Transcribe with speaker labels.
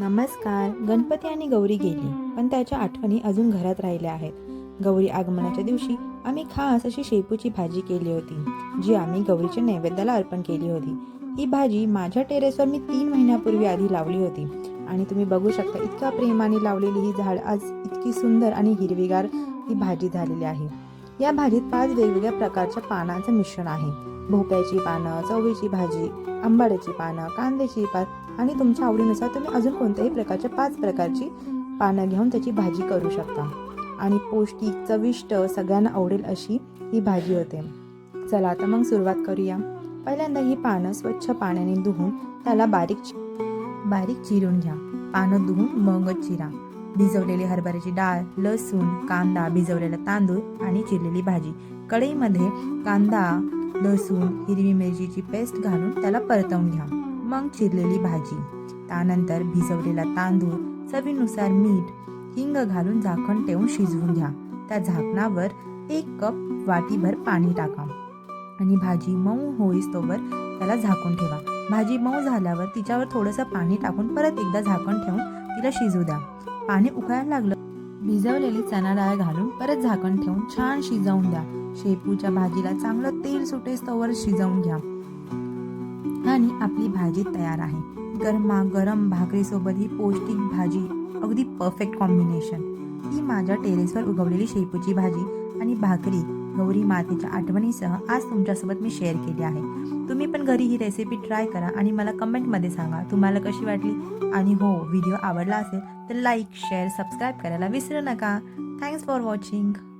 Speaker 1: नमस्कार गणपती आणि गौरी गेली पण त्याच्या आठवणी अजून घरात राहिल्या आहेत गौरी आगमनाच्या दिवशी आम्ही खास अशी शेपूची भाजी केली होती जी आम्ही गौरीच्या नैवेद्याला अर्पण केली होती ही भाजी माझ्या टेरेसवर मी तीन महिन्यापूर्वी आधी लावली होती आणि तुम्ही बघू शकता इतका प्रेमाने लावलेली ही झाड आज इतकी सुंदर आणि हिरवीगार ही भाजी झालेली आहे या भाजीत पाच वेगवेगळ्या प्रकारच्या पानांचं मिश्रण आहे भोप्याची पानं चवळीची भाजी आंबाड्याची पानं कांद्याची पात आणि तुमच्या आवडीनुसार तुम्ही अजून कोणत्याही प्रकारच्या पाच प्रकारची पानं घेऊन त्याची भाजी करू शकता आणि पौष्टिक चविष्ट सगळ्यांना आवडेल अशी ही भाजी होते चला आता मग सुरुवात करूया पहिल्यांदा ही पानं स्वच्छ पाण्याने धुवून त्याला बारीक बारीक चिरून घ्या पानं धुवून मग चिरा भिजवलेली हरभऱ्याची डाळ लसूण कांदा भिजवलेला तांदूळ आणि चिरलेली भाजी कढईमध्ये कांदा लसूण हिरवी मिरचीची पेस्ट घालून त्याला परतवून घ्या मग चिरलेली भाजी त्यानंतर भिजवलेला तांदूळ चवीनुसार मीठ हिंग घालून झाकण ठेवून शिजवून घ्या त्या झाकणावर एक कप वाटीभर पाणी टाका आणि भाजी मऊ होईस्तोवर त्याला झाकून ठेवा भाजी मऊ झाल्यावर तिच्यावर थोडंसं पाणी टाकून परत एकदा झाकण ठेवून तिला शिजू द्या पाणी उकळायला लागलं भिजवलेली चणा डाळ घालून परत झाकण ठेवून छान शिजवून द्या शेपूच्या भाजीला चांगलं तेल सुटे शिजवून घ्या आणि आपली भाजी तयार आहे गरमा गरम भाकरीसोबत ही पौष्टिक भाजी अगदी परफेक्ट कॉम्बिनेशन ही माझ्या टेरेसवर उगवलेली शेपूची भाजी आणि भाकरी गौरी मातेच्या आठवणीसह आज तुमच्यासोबत मी शेअर केली आहे तुम्ही पण घरी ही रेसिपी ट्राय करा आणि मला कमेंटमध्ये सांगा तुम्हाला कशी वाटली आणि हो व्हिडिओ आवडला असेल तर लाईक शेअर सबस्क्राईब करायला विसरू नका थँक्स फॉर वॉचिंग